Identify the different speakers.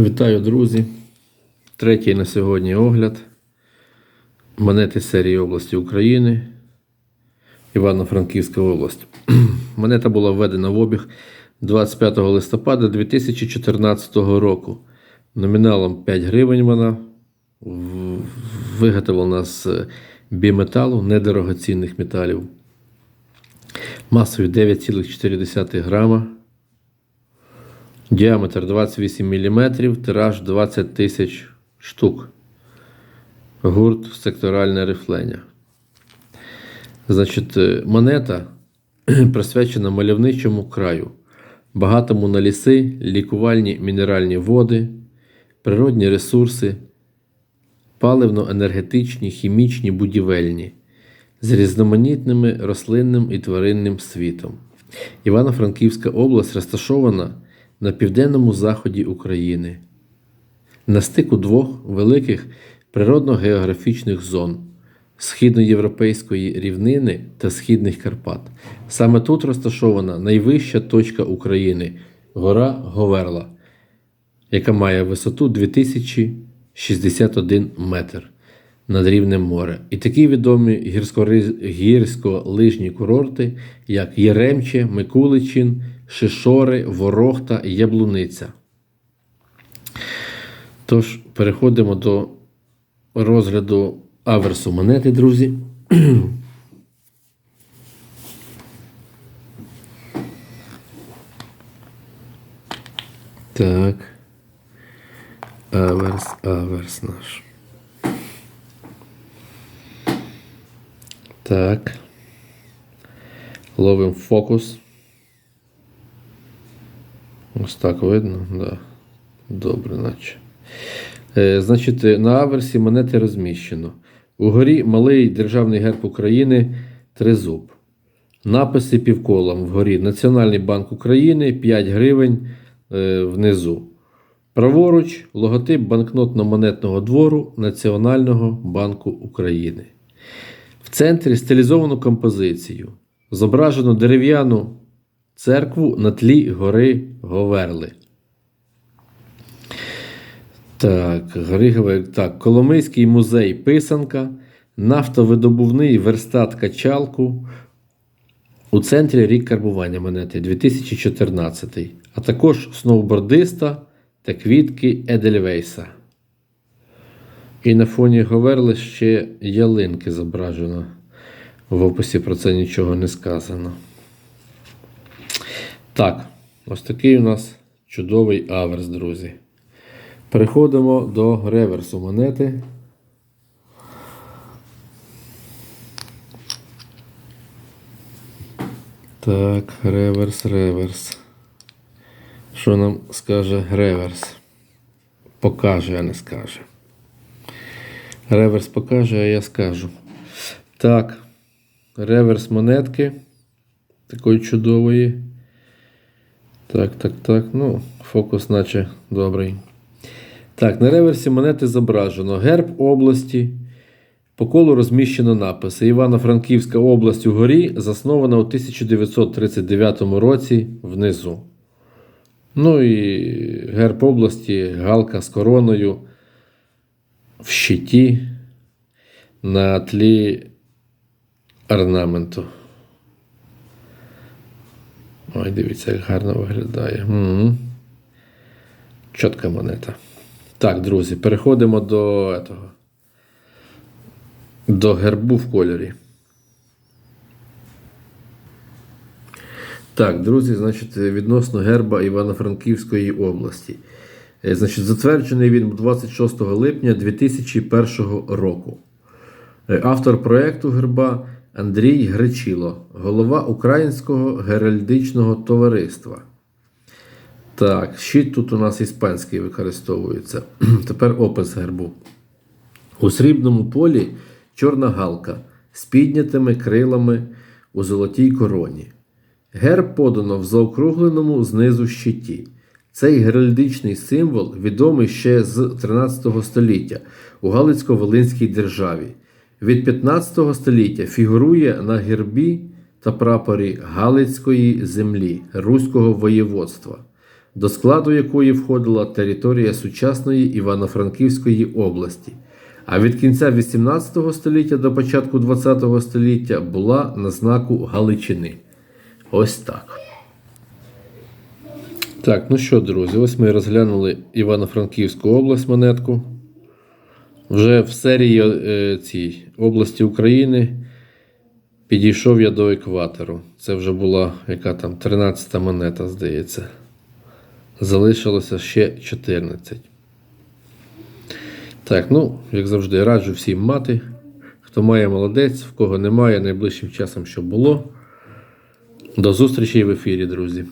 Speaker 1: Вітаю, друзі! Третій на сьогодні огляд. Монети серії області України. Івано-Франківська область. Монета була введена в обіг 25 листопада 2014 року. Номіналом 5 гривень вона виготовлена з біметалу, недорогоцінних металів. Масою 9,4 грама. Діаметр 28 мм, тираж 20 тисяч штук. Гурт секторальне рифлення. Значить, е, монета присвячена мальовничому краю, багатому на ліси, лікувальні мінеральні води, природні ресурси, паливно-енергетичні, хімічні, будівельні, з різноманітними рослинним і тваринним світом. Івано-Франківська область розташована на південному заході України, на стику двох великих природно-географічних зон східноєвропейської рівнини та східних Карпат. Саме тут розташована найвища точка України гора Говерла, яка має висоту 2061 метр над рівнем моря. І такі відомі гірсько- гірсько-лижні курорти, як Єремче, Микуличин, Шишори, Ворохта і Яблуниця. Тож, переходимо до розгляду аверсу монети, друзі. Так. Аверс, аверс наш. Так. Ловимо фокус. Ось так видно, да. Добре, наче. Е, значить, е, на аверсі монети розміщено. Угорі малий державний герб України Тризуб. Написи півколом вгорі Національний банк України 5 гривень е, внизу. Праворуч логотип банкнотно-монетного двору Національного банку України. В центрі стилізовану композицію. Зображено дерев'яну церкву на тлі гори Говерли. Так, гори Так, Коломийський музей Писанка, нафтовидобувний верстат Качалку. У центрі рік карбування монети 2014, а також сноубордиста та квітки Едельвейса. І на фоні Говерли ще ялинки зображено. В описі про це нічого не сказано. Так, ось такий у нас чудовий аверс, друзі. Переходимо до реверсу монети. Так, реверс, реверс. Що нам скаже реверс? Покаже, а не скаже. Реверс покаже, а я скажу. Так, реверс монетки. Такої чудової. Так, так, так. Ну, фокус, наче добрий. Так, на реверсі монети зображено герб області. По колу розміщено написи. Івано-Франківська область угорі заснована у 1939 році внизу. Ну і герб області, галка з короною в щиті на тлі орнаменту. Ой, дивіться, як гарно виглядає. Угу. Чітка монета. Так, друзі, переходимо до этого. До гербу в кольорі. Так, друзі, значить, відносно герба Івано-Франківської області. Е, Значить, затверджений він 26 липня 2001 року. Е, Автор проєкту герба Андрій Гречило, голова Українського геральдичного товариства. Так, щит тут у нас іспанський використовується. Тепер опис гербу. У срібному полі чорна галка з піднятими крилами у золотій короні. Герб подано в заокругленому знизу щиті. Цей геральдичний символ відомий ще з 13 століття у Галицько-Волинській державі. Від 15 століття фігурує на гербі та прапорі Галицької землі Руського воєводства. до складу якої входила територія сучасної Івано-Франківської області. А від кінця 18 століття до початку 20 століття була на знаку Галичини. Ось так. Так, ну що, друзі, ось ми розглянули Івано-Франківську область монетку. Вже в серії е, цій області України підійшов я до екватору. Це вже була яка там 13-та монета, здається. Залишилося ще 14. Так, ну, як завжди, раджу всім мати. Хто має молодець, в кого немає, найближчим часом, щоб було. До зустрічі в ефірі, друзі.